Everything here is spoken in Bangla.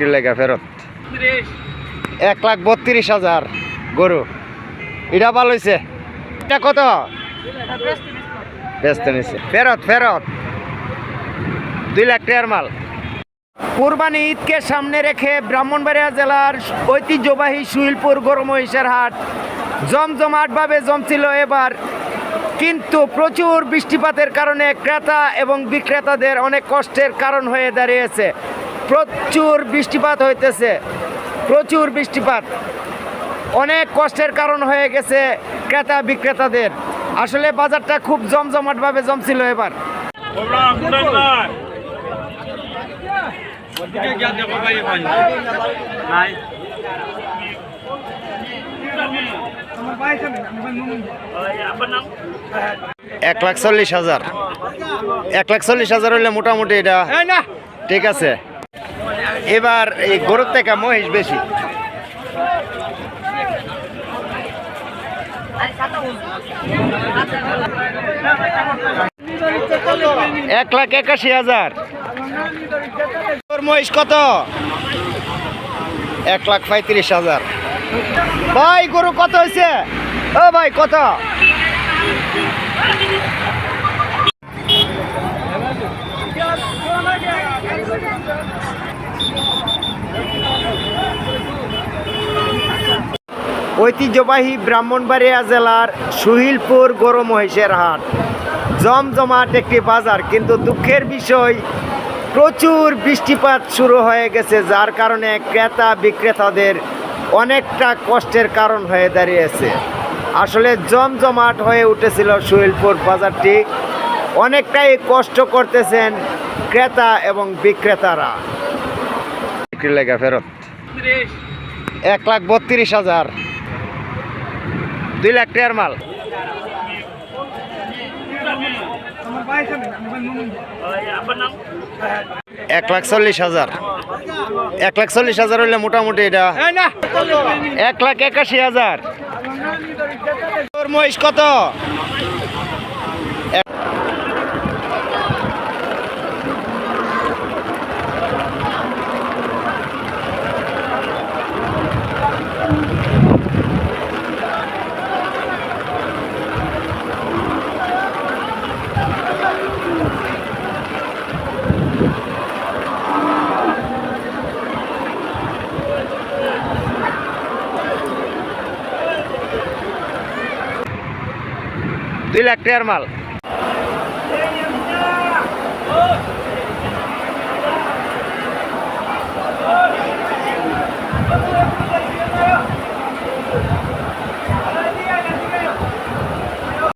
বিক্রির লেগা ফেরত। এক লাখ বত্রিশ হাজার গরু। এটা ভালো হয়েছে এটা কত? ব্যস্ত নিছে। ফেরত ফেরত। দুই লাখ টাকার মাল। কুরবানি ঈদকে সামনে রেখে ব্রাহ্মণবাড়িয়া জেলার ঐতিহ্যবাহী সুইলপুর গরু মহিষের হাট জমজমাটভাবে জমছিল এবার। কিন্তু প্রচুর বৃষ্টিপাতের কারণে ক্রেতা এবং বিক্রেতাদের অনেক কষ্টের কারণ হয়ে দাঁড়িয়েছে। প্রচুর বৃষ্টিপাত হইতেছে। প্রচুর বৃষ্টিপাত। অনেক কষ্টের কারণ হয়ে গেছে ক্রেতা বিক্রেতাদের। আসলে বাজারটা খুব জমজমাটভাবে জমছিল এবার। এক লাখ চল্লিশ হাজার। এক লাখ চল্লিশ হাজার হইলে মোটামুটি এটা ঠিক আছে। এবার এই গরুর থেকে মহিষ বেশি। এক লাখ একাশি হাজার। মহিষ কত? এক লাখ পঁয়ত্রিশ হাজার। ভাই, গরু কত হয়েছে ও ভাই, কত? ঐতিহ্যবাহী ব্রাহ্মণবাড়িয়া জেলার সুহিলপুর গরু মহিষের হাট। জমজমাট একটি বাজার কিন্তু দুঃখের বিষয় প্রচুর বৃষ্টিপাত শুরু হয়ে গেছে যার কারণে ক্রেতা বিক্রেতাদের অনেকটা কষ্টের কারণ হয়ে দাঁড়িয়েছে। আসলে জমজমাট হয়ে উঠেছিল সুহিলপুর বাজারটি। অনেকটাই কষ্ট করতেছেন ক্রেতা এবং বিক্রেতারা। বিক্রি লেগা ফেরত। এক লাখ বত্রিশ হাজার। দুই লাখ টাকার মাল। এক লাখ চল্লিশ হাজার। এক লাখ চল্লিশ হাজার হইলে মোটামুটি এটা এক লাখ একাশি হাজার। মহিষ কত? দুই লাখ টাকার মাল।